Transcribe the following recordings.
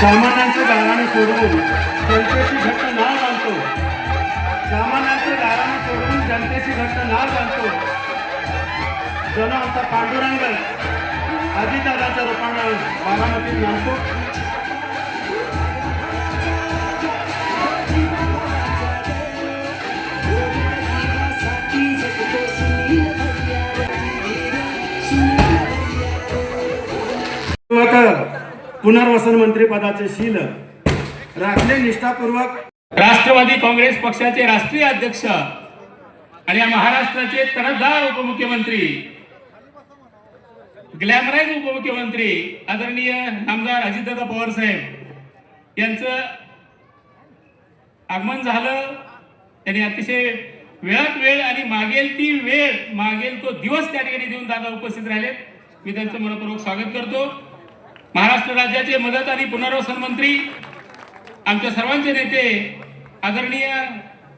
सामानांचे दाराने सोडवून जनतेची घट्ट नाळ बांधतो सामान्यांचं दाराने सोडवून जनतेची घट्ट नाळ बांधतो जण आमचा पांडुरंग अजितदादाच्या रूपानं बारामतीत नांदतो पुनर्वसन मंत्री पदाचे शील. राखले निष्ठापूर्वक. राष्ट्रवादी काँग्रेस पक्षाचे राष्ट्रीय अध्यक्ष आणि या महाराष्ट्राचे तरफदार उपमुख्यमंत्री ग्लॅमराईज उपमुख्यमंत्री आदरणीय नामदार अजितदादा पवार साहेब यांचं आगमन झालं. त्यांनी अतिशय वेळात वेळ आणि मागेल ती वेळ मागेल तो दिवस त्या ठिकाणी देऊन दादा उपस्थित राहिलेत. मी त्यांचं मनपूर्वक स्वागत करतो. महाराष्ट्र राज्याचे मदत आणि पुनर्वसन मंत्री आमच्या सर्वांचे नेते आदरणीय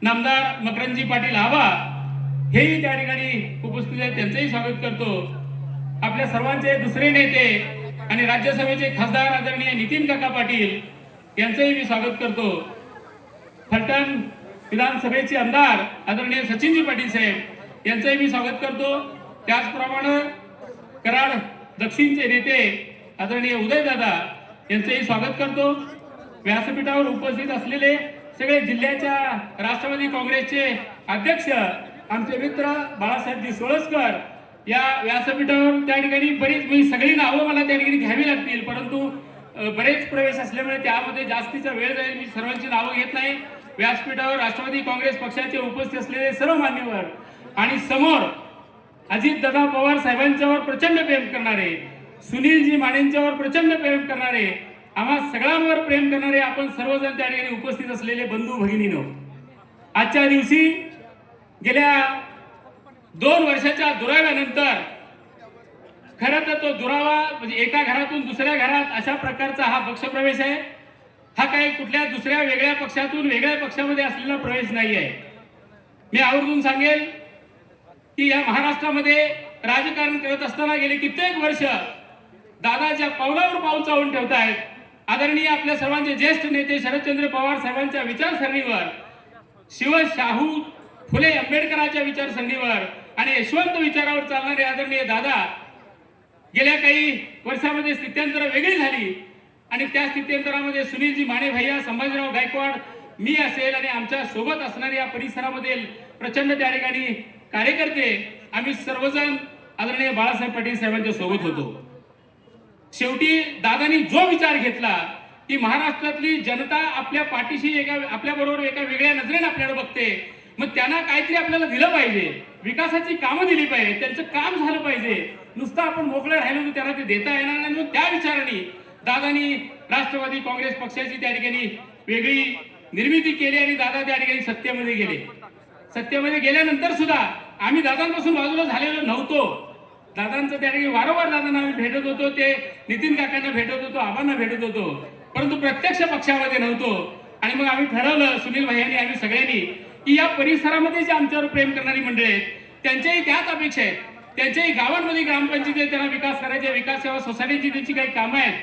नामदार मकरंजी पाटील आबा हेही त्या ठिकाणी उपस्थित आहेत. त्यांचंही स्वागत करतो. आपल्या सर्वांचे दुसरे नेते आणि राज्यसभेचे खासदार आदरणीय नितीन काका पाटील यांचंही मी स्वागत करतो. फलटण विधानसभेचे आमदार आदरणीय सचिनजी पाटील साहेब यांचंही मी स्वागत करतो. त्याचप्रमाणे कराड दक्षिणचे नेते आदरणीय उदयदादा यांचंही स्वागत करतो. व्यासपीठावर उपस्थित असलेले सगळे जिल्ह्याच्या राष्ट्रवादी काँग्रेसचे अध्यक्ष आमचे मित्र बाळासाहेबजी सोळसकर या व्यासपीठावर त्या ठिकाणी बरीच मी सगळी नावं मला त्या ठिकाणी घ्यावी लागतील. परंतु बरेच प्रवेश असल्यामुळे त्यामध्ये जास्तीचा वेळ जाईल. मी सर्वांची नावं घेत नाही. व्यासपीठावर राष्ट्रवादी काँग्रेस पक्षाचे उपस्थित असलेले सर्व मान्यवर आणि समोर अजित दादा पवार साहेबांच्यावर प्रचंड प्रेम करणारे सुनीलजी मानेंच्यावर प्रचंड प्रेम करणारे आम्हा सगळ्यांवर प्रेम करणारे आपण सर्वजण त्या ठिकाणी उपस्थित असलेले बंधू भगिनीनो. आजच्या दिवशी गेल्या दोन वर्षाच्या दुराव्यानंतर खरं तर तो दुरावा म्हणजे एका घरातून दुसऱ्या घरात अशा प्रकारचा हा पक्षप्रवेश आहे. हा काही कुठल्या दुसऱ्या वेगळ्या पक्षातून वेगळ्या पक्षामध्ये असलेला प्रवेश नाही आहे. मी आवर्जून सांगेल की या महाराष्ट्रामध्ये राजकारण करत असताना गेले कित्येक वर्ष दादाच्या पावलावर पाऊल चावून ठेवत आहेत आदरणीय आपल्या सर्वांचे ज्येष्ठ नेते शरदचंद्र पवार साहेबांच्या विचारसरणीवर शिव शाहू फुले आंबेडकरांच्या विचारसरणीवर आणि यशवंत विचारावर चालणारे आदरणीय दादा गेल्या काही वर्षामध्ये स्थित्यंतर वेगळी झाली आणि त्या स्थित्यंतरामध्ये सुनीलजी माने भैया संभाजीराव गायकवाड मी असेल आणि आमच्यासोबत असणाऱ्या या प्रचंड त्या ठिकाणी कार्यकर्ते आम्ही सर्वजण आदरणीय बाळासाहेब पाटील साहेबांच्या सोबत होतो. शेवटी दादानी जो विचार घेतला की महाराष्ट्रातली जनता आपल्या पाठीशी एका आपल्या बरोबर एका वेगळ्या नजरेने आपल्याला बघते मग त्यांना काहीतरी आपल्याला दिलं पाहिजे. विकासाची कामं दिली पाहिजे त्यांचं काम झालं पाहिजे. नुसतं आपण मोकळं राहिलो तर त्यांना ते देता येणार नाही. मग त्या विचाराने दादानी राष्ट्रवादी काँग्रेस पक्षाची त्या ठिकाणी वेगळी निर्मिती केली आणि दादा त्या ठिकाणी सत्तेमध्ये गेले. सत्तेमध्ये गेल्यानंतर सुद्धा आम्ही दादांपासून बाजूला झालेलो नव्हतो. दादांचं त्या ठिकाणी वारंवार दादांना आम्ही भेटत होतो ते नितीन काकांना भेटत होतो आबांना भेटत होतो. परंतु प्रत्यक्ष पक्षामध्ये नव्हतो. आणि मग आम्ही ठरवलं सुनील भाई आम्ही सगळ्यांनी की या परिसरामध्ये जे आमच्यावर प्रेम करणारी मंडळी आहेत त्यांच्याही त्याच अपेक्षा आहेत. त्यांच्याही गावांमध्ये ग्रामपंचायती त्यांना विकास करायचे विकास सेवा सोसायटीची त्यांची काही कामं आहेत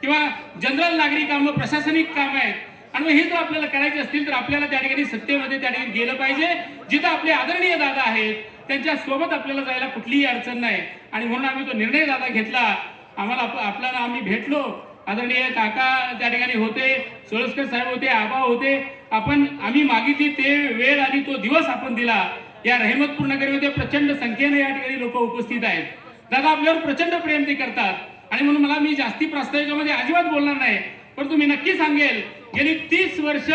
किंवा जनरल नागरी कामं प्रशासनिक कामं आहेत आणि मग हे जर आपल्याला करायचे असतील तर आपल्याला त्या ठिकाणी सत्तेमध्ये त्या ठिकाणी गेलं पाहिजे. जिथं आपले आदरणीय दादा आहेत त्यांच्यासोबत आपल्याला जायला कुठलीही अडचण नाही. आणि म्हणून आम्ही तो निर्णय दादा घेतला. आम्हाला आपल्याला आम्ही भेटलो. आदरणीय काका त्या ठिकाणी होते सोळसकर साहेब होते आबा होते. आपण आम्ही मागितली ते वेळ आणि तो दिवस आपण दिला. या रहमतपूर नगरीमध्ये प्रचंड संख्येने या ठिकाणी लोक उपस्थित आहेत. दादा आपल्यावर प्रचंड प्रेम ते करतात. आणि म्हणून मला मी जास्ती प्रास्ताविकामध्ये अजिबात बोलणार नाही. परंतु मी नक्की सांगेल गेली तीस वर्ष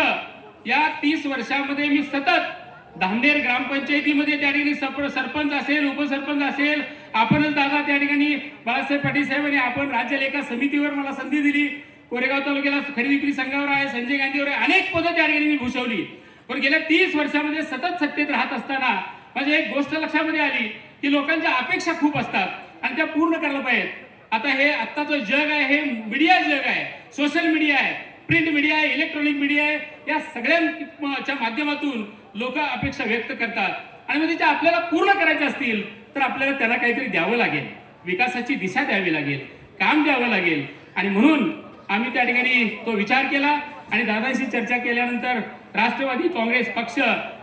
या तीस वर्षामध्ये मी सतत धामनेर ग्रामपंचायतीमध्ये त्या ठिकाणी सप- सरपंच असेल उपसरपंच असेल आपणच दादा त्या ठिकाणी बाळासाहेब पाटील साहेब आणि आपण राज्य लेखा समितीवर मला संधी दिली. कोरेगाव तालुक्याला खरेदी विक्री संघावर आहे संजय गांधीवर आहे अनेक पदं त्या ठिकाणी मी भूषवली. पण गेल्या तीस वर्षामध्ये सतत सत्तेत राहत असताना म्हणजे एक गोष्ट लक्षामध्ये आली की लोकांच्या अपेक्षा खूप असतात आणि त्या पूर्ण करायला पाहिजेत. आता हे आत्ताचं जग आहे हे मीडिया जग आहे सोशल मीडिया आहे. प्रिंट मीडिया आहे इलेक्ट्रॉनिक मीडिया आहे या सगळ्यांच्या माध्यमातून लोक अपेक्षा व्यक्त करतात. आणि मग त्याच्या आपल्याला पूर्ण करायच्या असतील तर आपल्याला त्याला काहीतरी द्यावं लागेल. विकासाची दिशा द्यावी लागेल काम द्यावं लागेल. आणि म्हणून आम्ही त्या ठिकाणी तो विचार केला आणि दादांशी चर्चा केल्यानंतर राष्ट्रवादी काँग्रेस पक्ष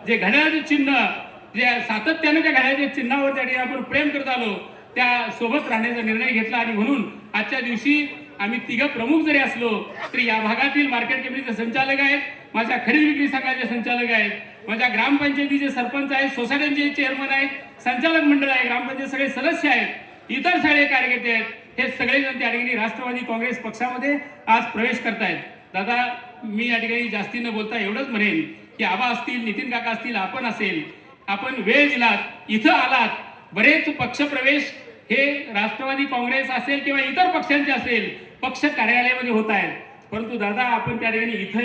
जे घड्याळाचे चिन्ह जे सातत्याने त्या घड्याळाच्या चिन्हावर त्या ठिकाणी आपण प्रेम करत आलो त्या सोबत राहण्याचा निर्णय घेतला आणि म्हणून आजच्या दिवशी आम्ही तिघ प्रमुख जरी असलो तरी या भागातील मार्केट कमिटीचे संचालक आहेत माझ्या खरेदी विक्री संघाचे संचालक आहेत माझ्या ग्रामपंचायतीचे सरपंच आहेत सोसायट्यांचे चेअरमन आहेत संचालक मंडळ आहे ग्रामपंचायत सगळे सदस्य आहेत इतर सगळे कार्यकर्ते आहेत हे सगळेजण त्या ठिकाणी राष्ट्रवादी काँग्रेस पक्षामध्ये आज प्रवेश करतायत. दादा मी या ठिकाणी जास्ती न बोलता एवढंच म्हणेन की आबा असतील नितीन काका असतील आपण असेल आपण वेळ दिलात इथं आलात बरेच पक्ष प्रवेश हे राष्ट्रवादी काँग्रेस असेल किंवा इतर पक्षांचे असेल पक्ष कार्यालयामध्ये होत आहेत. परंतु दादा आपण त्या ठिकाणी इथं